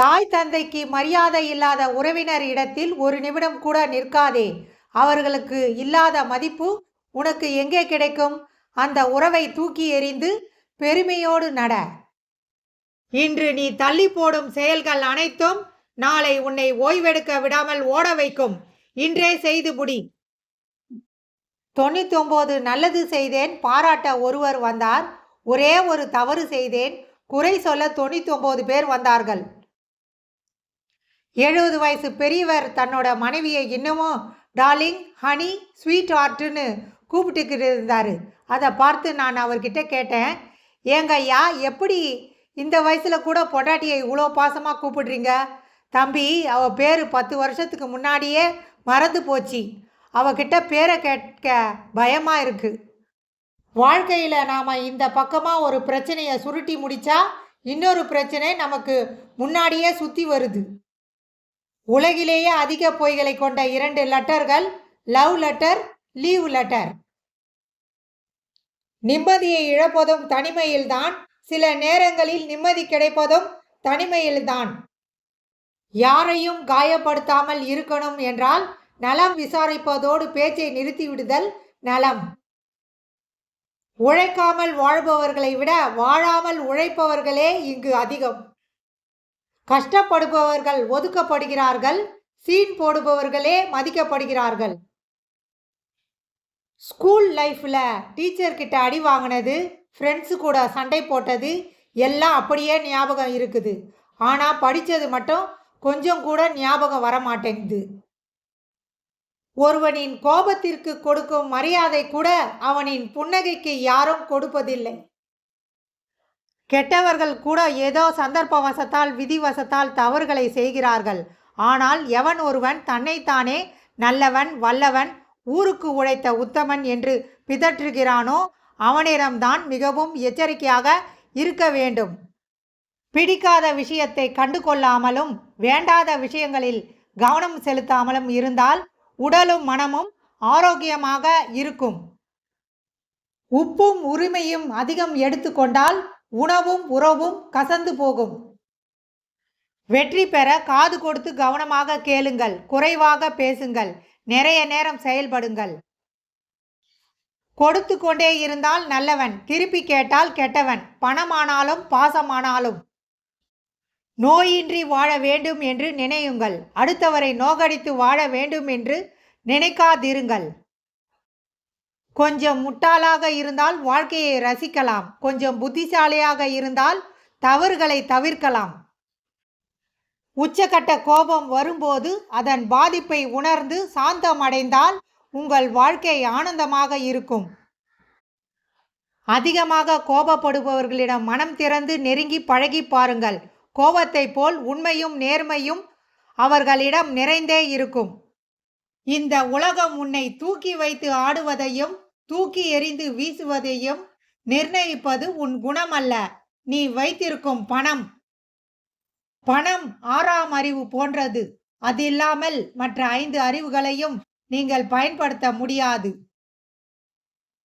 தாய் தந்தைக்கு மரியாதை இல்லாத உறவினர் இடத்தில் ஒரு நிமிடம் கூட நிற்காதே. அவர்களுக்கு இல்லாத மதிப்பு உனக்கு எங்கே கிடைக்கும்? அந்த உறவை தூக்கி எறிந்து பெருமையோடு நட. இன்று நீ தள்ளி போடும் செயல்கள் அனைத்தும் நாளை உன்னை ஓய்வெடுக்க விடாமல் ஓட வைக்கும். இன்றே செய்து முடி தொண்ணூத்தி ஒன்பது நல்லது செய்தேன் பாராட்ட ஒருவர் வந்தார். ஒரே ஒரு தவறு செய்தேன். குறை சொல்ல தொண்ணூத்தி ஒன்பது பேர் வந்தார்கள். எழுபது வயசு பெரியவர் தன்னோட மனைவியை இன்னமும் டார்லிங் ஹனி ஸ்வீட் ஹார்ட்டுன்னு கூப்பிட்டுக்கிட்டு இருந்தார் அதை பார்த்து நான் அவர்கிட்ட கேட்டேன் ஏங்க ஐயா எப்படி இந்த வயசில் கூட பொண்டாட்டியை இவ்வளோ பாசமாக கூப்பிடுறீங்க? தம்பி அவ பேர் பத்து வருஷத்துக்கு முன்னாடியே மறந்து போச்சு. அவகிட்ட பேரை கேட்க பயமாக இருக்குது வாழ்க்கையில் நாம் இந்த பக்கமாக ஒரு பிரச்சனையை சுருட்டி முடித்தா இன்னொரு பிரச்சனை நமக்கு முன்னாடியே சுற்றி வருது. உலகிலேயே அதிக பொய்களை கொண்ட இரண்டு லெட்டர்கள் லவ் லெட்டர் லீவ் லெட்டர். நிம்மதியை இழப்பதும் தனிமையில்தான் சில நேரங்களில் நிம்மதி கிடைப்பதும் தனிமையில்தான். யாரையும் காயப்படுத்தாமல் இருக்கணும் என்றால் நலம் விசாரிப்பதோடு பேச்சை நிறுத்திவிடுதல் நலம். உழைக்காமல் வாழ்பவர்களை விட வாழாமல் உழைப்பவர்களே இங்கு அதிகம். கஷ்டப்படுபவர்கள் ஒதுக்கப்படுகிறார்கள் சீன் போடுபவர்களே மதிக்கப்படுகிறார்கள். ஸ்கூல் லைஃப்பில் டீச்சர் கிட்ட அடி வாங்கினது ஃப்ரெண்ட்ஸு கூட சண்டை போட்டது எல்லாம் அப்படியே ஞாபகம் இருக்குது. ஆனால் படித்தது மட்டும் கொஞ்சம் கூட ஞாபகம் வர மாட்டேங்குது ஒருவனின் கோபத்திற்கு கொடுக்கும் மரியாதை கூட அவனின் புன்னகைக்கு யாரும் கொடுப்பதில்லை. கெட்டவர்கள் கூட ஏதோ சந்தர்ப்பவசத்தால் விதிவசத்தால் தவறுகளை செய்கிறார்கள். ஆனால் எவன் ஒருவன் தன்னைத்தானே நல்லவன் வல்லவன் ஊருக்கு உழைத்த உத்தமன் என்று பிதற்றுகிறானோ அவனிடம்தான் மிகவும் எச்சரிக்கையாக இருக்க வேண்டும். பிடிக்காத விஷயத்தை கண்டு கொள்ளாமலும் வேண்டாத விஷயங்களில் கவனம் செலுத்தாமலும் இருந்தால் உடலும் மனமும் ஆரோக்கியமாக இருக்கும். உப்பும் உரிமையும் அதிகம் எடுத்துக்கொண்டால் உணவும் உறவும் கசந்து போகும். வெற்றி பெற காது கொடுத்து கவனமாக கேளுங்கள். குறைவாக பேசுங்கள். நிறைய நேரம் செயல்படுங்கள். கொடுத்து கொண்டே இருந்தால் நல்லவன். திருப்பி கேட்டால் கெட்டவன். பணமானாலும் பாசமானாலும். நோயின்றி வாழ வேண்டும் என்று நினையுங்கள். அடுத்தவரை நோகடித்து வாழ வேண்டும் என்று நினைக்காதிருங்கள். கொஞ்சம் முட்டாளாக இருந்தால் வாழ்க்கையை ரசிக்கலாம். கொஞ்சம் புத்திசாலியாக இருந்தால் தவறுகளை தவிர்க்கலாம். உச்சக்கட்ட கோபம் வரும்போது அதன் பாதிப்பை உணர்ந்து சாந்தம் அடைந்தால் உங்கள் வாழ்க்கை ஆனந்தமாக இருக்கும். அதிகமாக கோபப்படுபவர்களிடம் மனம் திறந்து நெருங்கி பழகி பாருங்கள். கோபத்தை போல் உண்மையும் நேர்மையும் அவர்களிடம் நிறைந்தே இருக்கும். இந்த உலகம் உன்னை தூக்கி வைத்து ஆடுவதையும் தூக்கி எறிந்து வீசுவதையும் நிர்ணயிப்பது உன் குணம் அல்ல நீ வைத்திருக்கும் பணம். பணம் ஆறாம் அறிவு போன்றது. அது இல்லாமல் மற்ற ஐந்து அறிவுகளையும் நீங்கள் பயன்படுத்த முடியாது.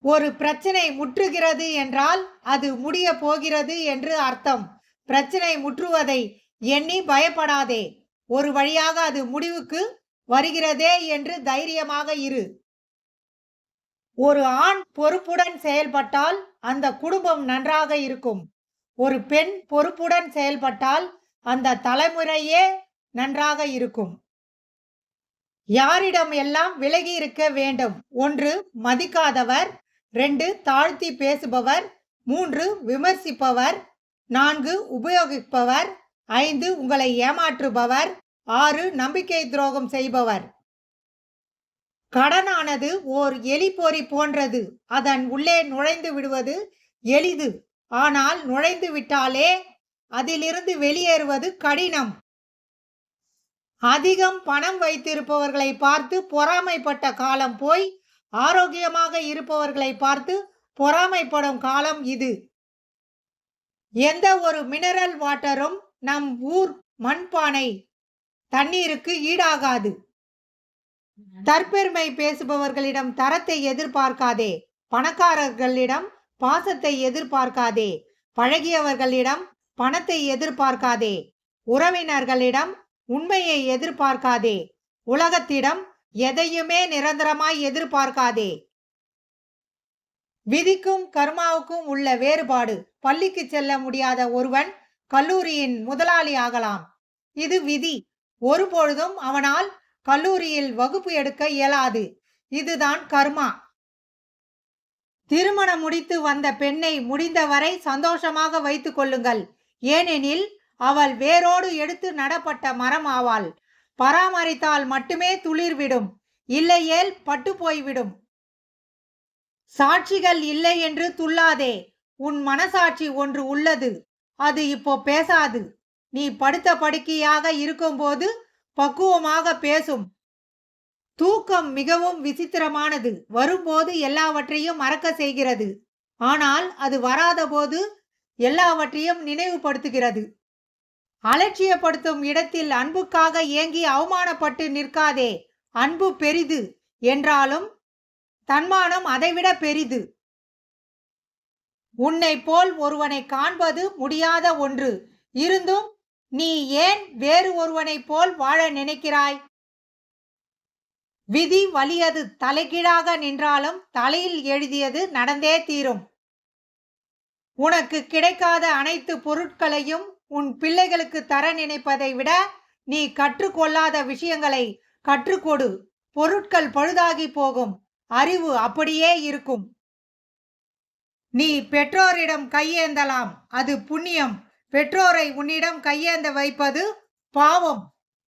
ஒரு பிரச்சனை முற்றுகிறது என்றால் அது முடிய போகிறது என்று அர்த்தம். பிரச்சனை முற்றுவதை எண்ணி பயப்படாதே. ஒரு வழியாக அது முடிவுக்கு வருகிறதே என்று தைரியமாக இரு. ஒரு ஆண் பொறுப்புடன் செயல்பட்டால் அந்த குடும்பம் நன்றாக இருக்கும். ஒரு பெண் பொறுப்புடன் செயல்பட்டால் அந்த தலைமுறையே நன்றாக இருக்கும். யாரிடம் எல்லாம் விலகி இருக்க வேண்டும்? ஒன்று மதிக்காதவர். ரெண்டு தாழ்த்தி பேசுபவர். மூன்று விமர்சிப்பவர். நான்கு உபயோகிப்பவர். ஐந்து உங்களை ஏமாற்றுபவர். ஆறு நம்பிக்கை துரோகம் செய்பவர். கடனானது ஓர் எலிப்பொறி போன்றது. அதன் உள்ளே நுழைந்து விடுவது எளிது. ஆனால் நுழைந்து விட்டாலே அதிலிருந்து வெளியேறுவது கடினம். அதிகம் பணம் வைத்திருப்பவர்களை பார்த்து பொறாமைப்பட்ட காலம் போய் ஆரோக்கியமாக இருப்பவர்களை பார்த்து பொறாமைப்படும் காலம் இது. எந்த ஒரு மினரல் வாட்டரும் நம் ஊர் மண்பானை தண்ணீருக்கு ஈடாகாது. தற்பெருமை பேசுபவர்களிடம் தரத்தை எதிர்பார்க்காதே. பணக்காரர்களிடம் பாசத்தை எதிர்பார்க்காதே. பழகியவர்களிடம் பணத்தை எதிர்பார்க்காதே. உறவினர்களிடம் உண்மையை எதிர்பார்க்காதே. உலகத்திடம் எதையுமே நிரந்தரமாய் எதிர்பார்க்காதே. விதிக்கும் கர்மாவுக்கும் உள்ள வேறுபாடு பள்ளிக்கு செல்ல முடியாத ஒருவன் கல்லூரியின் முதலாளி ஆகலாம். இது விதி. ஒருபொழுதும் அவனால் கல்லூரியில் வகுப்பு எடுக்க இயலாது. இதுதான் கர்மா. திருமணம் முடித்து வந்த பெண்ணை முடிந்தவரை சந்தோஷமாக வைத்துக் கொள்ளுங்கள். ஏனெனில் அவள் வேரோடு எடுத்து நடப்பட்ட மரம் ஆவாள். பராமரித்தால் மட்டுமே துளிர்விடும் இல்லையேல் பட்டு போய்விடும் சாட்சிகள் இல்லை என்று துள்ளாதே. உன் மனசாட்சி ஒன்று உள்ளது. அது இப்போ பேசாது. நீ படுத்த படுக்கையாக இருக்கும்போது பக்குவமாக பேசும். தூக்கம் மிகவும் விசித்திரமானது. வரும்போது எல்லாவற்றையும் மறக்க செய்கிறது. ஆனால் அது வராதபோது எல்லாவற்றையும் நினைவுபடுத்துகிறது. அலட்சியப்படுத்தும் இடத்தில் அன்புக்காக ஏங்கி அவமானப்பட்டு நிற்காதே. அன்பு பெரிது என்றாலும் தன்மானம் அதைவிட பெரிது. உன்னை போல் ஒருவனை காண்பது முடியாத ஒன்று. இருந்தும் நீ ஏன் வேறு ஒருவனைப் போல் வாழ நினைக்கிறாய்? விதி வலியது தலைகீழாக நின்றாலும் தலையில் எழுதியது நடந்தே தீரும். உனக்கு கிடைக்காத அனைத்து பொருட்களையும் உன் பிள்ளைகளுக்கு தர நினைப்பதை விட நீ கற்றுக்கொள்ளாத விஷயங்களை கற்றுக்கொடு. பொருட்கள் பழுதாகி போகும். அறிவு அப்படியே இருக்கும். நீ பெற்றோரிடம் கையேந்தலாம். அது புண்ணியம். பெற்றோரை உன்னிடம் கையேந்த வைப்பது பாவம்.